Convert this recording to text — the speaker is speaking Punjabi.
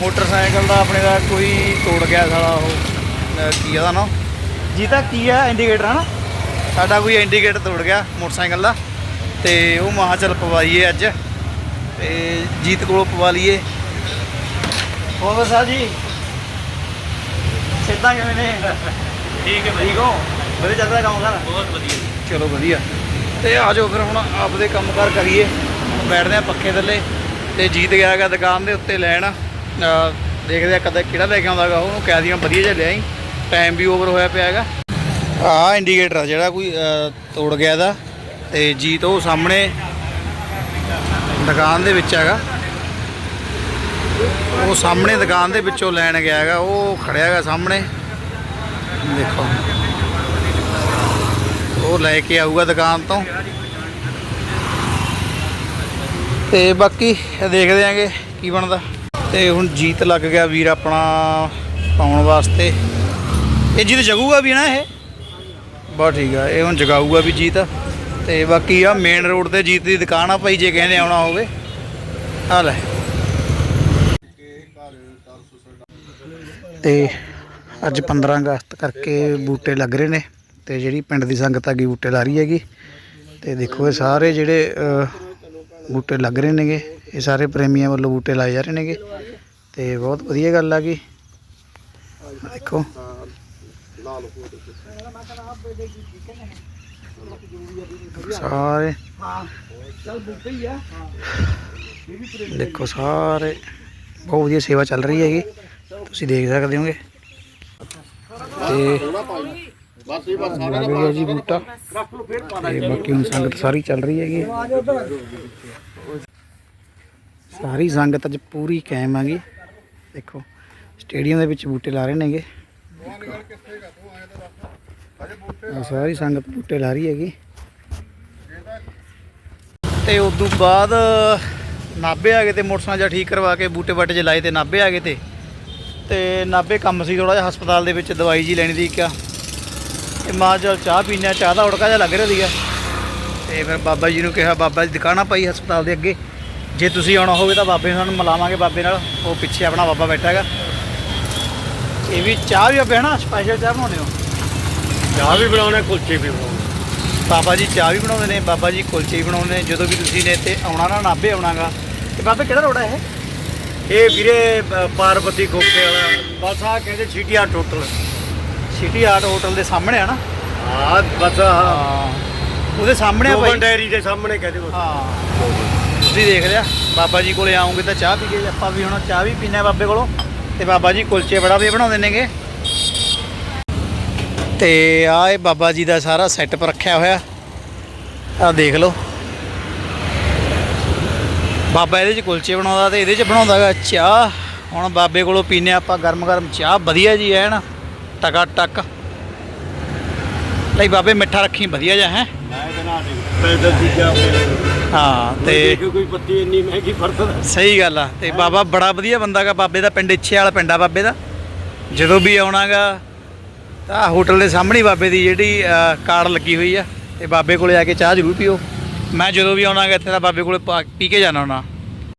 ਮੋਟਰਸਾਈਕਲ ਦਾ ਆਪਣੇ ਦਾ ਕੋਈ ਤੋੜ ਗਿਆ ਸਾਲਾ ਉਹ ਅਹ ਕੀ ਉਹਦਾ ਨਾ? ਜੀ ਤਾਂ ਕੀ ਆ ਇੰਡੀਕੇਟਰ ਹਨਾ ਸਾਡਾ ਕੋਈ ਇੰਡੀਕੇਟਰ ਤੋੜ ਗਿਆ ਮੋਟਰਸਾਈਕਲ ਦਾ ਤੇ ਉਹ ਮਹਾ ਚੱਲ ਪਵਾਈਏ ਅੱਜ ਤੇ ਜੀਤ ਕੋਲੋਂ ਪਵਾ ਲਈਏ। ਹੋਰ ਸਾਹਿਬ ਜੀ? ਸਿੱਧਾ ਕਿਵੇਂ ਨੇ? ਠੀਕ ਹੈ ਠੀਕ ਹੋ? ਵਧੀਆ ਚੱਲਦਾ ਕੰਮ ਕਰ ਬਹੁਤ ਵਧੀਆ। ਚਲੋ ਵਧੀਆ। ਤੇ ਆ ਜਾਓ ਫਿਰ ਹੁਣ ਆਪਦੇ ਕੰਮਕਾਰ ਕਰੀਏ। ਹੁਣ ਬੈਠਦੇ ਆ ਪੱਖੇ ਥੱਲੇ। ਤੇ ਜੀਤ ਗਿਆ ਹੈਗਾ ਦੁਕਾਨ ਦੇ ਉੱਤੇ ਲੈਣ। ਦੇਖਦੇ ਆ ਕਦੇ ਕਿਹੜਾ ਲੈ ਕੇ ਆਉਂਦਾਗਾ ਉਹਨੂੰ ਕਹਿ ਦਿਆਂ ਵਧੀਆ ਜਿਹਾ ਲਿਆਈ। ਟਾਈਮ ਵੀ ਓਵਰ ਹੋਇਆ ਪਿਆ ਹੈਗਾ। ਆ ਇੰਡੀਕੇਟਰ ਆ ਜਿਹੜਾ ਕੋਈ ਤੋੜ ਗਿਆ ਦਾ। ਤੇ ਜੀਤ ਉਹ ਸਾਹਮਣੇ ਦੁਕਾਨ ਦੇ ਵਿੱਚ ਹੈਗਾ। ਉਹ ਸਾਹਮਣੇ ਦੁਕਾਨ ਦੇ ਵਿੱਚੋਂ ਲੈਣ ਗਿਆ ਹੈਗਾ। ਉਹ ਖੜਿਆ ਹੈਗਾ ਸਾਹਮਣੇ। ਦੇਖੋ। ਉਹ ਲੈ ਕੇ ਆਊਗਾ ਦੁਕਾਨ ਤੋਂ। ਤੇ ਬਾਕੀ ਦੇਖਦੇ ਆਂਗੇ ਕੀ ਬਣਦਾ। ਤੇ ਹੁਣ ਜੀਤ ਲੱਗ ਗਿਆ ਵੀਰ ਆਪਣਾ ਪਾਉਣ ਵਾਸਤੇ। ਇਹ ਜੀਤ ਜਗੂਗਾ ਵੀ ਨਾ ਇਹ? ਬਹੁਤ ਠੀਕ ਆ, ਇਹ ਹੁਣ ਜਗਾਊਗਾ ਵੀ ਜੀਤ। ਤੇ ਬਾਕੀ ਆ ਮੇਨ ਰੋਡ ਤੇ ਜੀਤ ਦੀ ਦੁਕਾਨ ਆ ਭਾਈ, ਜੇ ਕਹਿੰਦੇ ਆਉਣਾ ਹੋਵੇ। ਆ ਲੈ। ਤੇ ਅੱਜ 15 ਅਗਸਤ ਕਰਕੇ ਬੂਟੇ ਲੱਗ ਰਹੇ ਨੇ। ਤੇ ਜਿਹੜੀ ਪਿੰਡ ਦੀ ਸੰਗਤ ਆ, ਗਈ ਬੂਟੇ ਲਾ ਰਹੀ ਹੈਗੀ। ਤੇ ਦੇਖੋ ਇਹ ਸਾਰੇ ਜਿਹੜੇ ਬੂਟੇ ਲੱਗ ਰਹੇ ਨੇਗੇ। ਇਹ ਸਾਰੇ ਪ੍ਰੇਮੀਆਂ ਵੱਲੋਂ ਬੂਟੇ ਲਾਏ ਜਾ ਰਹੇ ਨੇਗੇ। ਤੇ ਬਹੁਤ ਵਧੀਆ ਗੱਲ ਆ ਗਈ। ਦੇਖੋ। ਸਾਰੇ। ਦੇਖੋ ਸਾਰੇ। ਬਹੁਤ ਵਧੀਆ ਸੇਵਾ ਚੱਲ ਰਹੀ ਹੈਗੀ। ਤੁਸੀਂ ਦੇਖ ਸਕਦੇ ਹੋਗੇ। ਤੇ ਲੱਗ ਗਿਆ ਜੀ ਬੂਟਾ। ਬਾਕੀ ਹੁਣ ਸੰਗਤ ਸਾਰੀ ਚੱਲ ਰਹੀ ਹੈਗੀ। ਸਾਰੀ ਸੰਗਤ ਅੱਜ ਪੂਰੀ ਕਾਇਮ ਹੈਗੀ। ਦੇਖੋ ਸਟੇਡੀਅਮ ਦੇ ਵਿੱਚ ਬੂਟੇ ਲਾ ਰਹੇ ਨੇਗੇ। ਸਾਰੀ ਸੰਗਤ ਬੂਟੇ ਲਾ ਰਹੀ ਹੈਗੀ। ਤੇ ਉਸ ਤੋਂ ਬਾਅਦ ਨਾਭੇ ਆ ਗਏ ਤੇ ਮੋਟਰਸਾਈਕਲ ਜਿਹਾ ਠੀਕ ਕਰਵਾ ਕੇ ਬੂਟੇ ਬਾਟੇ 'ਚ ਲਾਏ ਤੇ ਨਾਭੇ ਆ ਗਏ ਤੇ। ਤੇ ਨਾਭੇ ਕੰਮ ਸੀ ਥੋੜਾ ਜਿਹਾ ਹਸਪਤਾਲ ਦੇ ਵਿੱਚ ਦਵਾਈ ਜੀ ਲੈਣੀ ਦੀ ਕਿਆ ਤੇ ਮਾਂ ਚਲ ਚਾਹ ਪੀਣਾ ਚਾਹ ਦਾ ਉੜਕਾ ਜਿਹਾ ਲੱਗ ਰਿਹਾ ਸੀਗਾ। ਤੇ ਫਿਰ ਬਾਬਾ ਜੀ ਨੂੰ ਕਿਹਾ ਬਾਬਾ ਜੀ ਦੁਕਾਨਾ ਪਾਈ ਹਸਪਤਾਲ ਦੇ ਅੱਗੇ। ਜੇ ਤੁਸੀਂ ਆਉਣਾ ਹੋਵੇ ਤਾਂ ਬਾਬੇ ਸਾਨੂੰ ਮਿਲਾਵਾਂਗੇ ਬਾਬੇ ਨਾਲ। ਉਹ ਪਿੱਛੇ ਆਪਣਾ ਬਾਬਾ ਬੈਠਾ ਹੈਗਾ। ਇਹ ਵੀ ਚਾਹ ਵੀ ਆਪੇ ਹਨਾ ਸਪੈਸ਼ਲ ਚਾਹ ਬਣਾਉਂਦੇ ਹੋ? ਚਾਹ ਵੀ ਬਣਾਉਣਾ ਕੁਲਚੇ ਵੀ ਬਣਾਉਣਾ ਬਾਬਾ ਜੀ ਚਾਹ ਵੀ ਬਣਾਉਂਦੇ ਨੇ ਬਾਬਾ ਜੀ ਕੁਲਚੇ ਵੀ ਬਣਾਉਂਦੇ ਨੇ। ਜਦੋਂ ਵੀ ਤੁਸੀਂ ਨੇ ਇੱਥੇ ਆਉਣਾ ਨਾ ਨਾਭੇ ਆਉਣਾਗਾ। ਤੇ ਬਾਬੇ ਕਿਹੜਾ ਰੋਡ ਹੈ ਇਹ? ਇਹ ਵੀਰੇ ਪ- ਪਾਰਵਤੀ ਖੋਪੇ ਵਾਲਾ। ਬਸ ਆ ਕਹਿੰਦੇ ਛੀਟੀਆ ਟੋਟਲ। ਸਿਟੀ ਆਰਟ ਹੋਟਲ ਦੇ ਸਾਹਮਣੇ ਆ ਨਾ। ਆ ਬਸ ਹਾਂ। ਉਹਦੇ ਸਾਹਮਣੇ ਆ ਭਾਈ ਡੈਰੀ ਦੇ ਸਾਹਮਣੇ ਕਹਿੰਦੇ ਬਸ ਹਾਂ। ਤੁਸੀਂ ਦੇਖ ਲਿਆ ਬਾਬਾ ਜੀ ਕੋਲੇ ਆਉਂਗੇ ਤਾਂ ਚਾਹ ਪੀ ਕੇ ਆਪਾਂ ਵੀ ਹੁਣ ਚਾਹ ਵੀ ਪੀਣਾ ਬਾਬੇ ਕੋਲੋਂ। ਤੇ ਬਾਬਾ ਜੀ ਕੁਲਚੇ ਬੜਾ ਵੀ ਬਣਾਉਂਦੇ ਨੇਗੇ। ਤੇ ਆ ਇਹ ਬਾਬਾ ਜੀ ਦਾ ਸਾਰਾ ਸੈਟਅਪ ਰੱਖਿਆ ਹੋਇਆ। ਆ ਦੇਖ ਲਓ। ਬਾਬਾ ਇਹਦੇ 'ਚ ਕੁਲਚੇ ਬਣਾਉਂਦਾ ਤੇ ਇਹਦੇ 'ਚ ਬਣਾਉਂਦਾਗਾ ਚਾਹ। ਹੁਣ ਬਾਬੇ ਕੋਲੋਂ ਪੀਨੇ ਆਪਾਂ ਗਰਮ ਗਰਮ ਚਾਹ। ਵਧੀਆ ਜੀ ਐਨ। ਟਕਾ ਟਕ। ਲਈ ਬਾਬੇ ਮਿੱਠਾ ਰੱਖੀ ਵਧੀਆ ਜਾ ਹੈ? ਮੈਂ ਬਣਾ ਦੇ ਪੈਦਲ ਚੀਜ਼ਾਂ ਹਾਂ ਤੇ ਤੇ ਕੋਈ ਪੱਤੀ ਇੰਨੀ ਮਹਿੰਗੀ ਫਰਤਦਾ ਸਹੀ ਗੱਲ ਆ ਤੇ ਬਾਬਾ ਬੜਾ ਵਧੀਆ ਬੰਦਾ ਗਾ ਬਾਬੇ ਦਾ ਪਿੰਡ ਇੱਛੇ ਵਾਲਾ ਪਿੰਡ ਆ ਬਾਬੇ ਦਾ। ਜਦੋਂ ਵੀ ਆਉਣਾਗਾ ਤਾਂ ਹੋਟਲ ਦੇ ਸਾਹਮਣੇ ਬਾਬੇ ਦੀ ਜਿਹੜੀ ਅ, ਕਾਰਡ ਲੱਗੀ ਹੋਈ ਆ ਤੇ ਬਾਬੇ ਕੋਲੇ ਆ ਕੇ ਚਾਹ ਜ਼ਰੂਰ ਪੀਓ। ਮੈਂ ਜਦੋਂ ਵੀ ਆਉਣਾਗਾ ਇੱਥੇ ਤਾਂ ਬਾਬੇ ਕੋਲੇ ਪਾ- ਪੀ ਕੇ ਜਾਣਾ ਹੁਣਾ।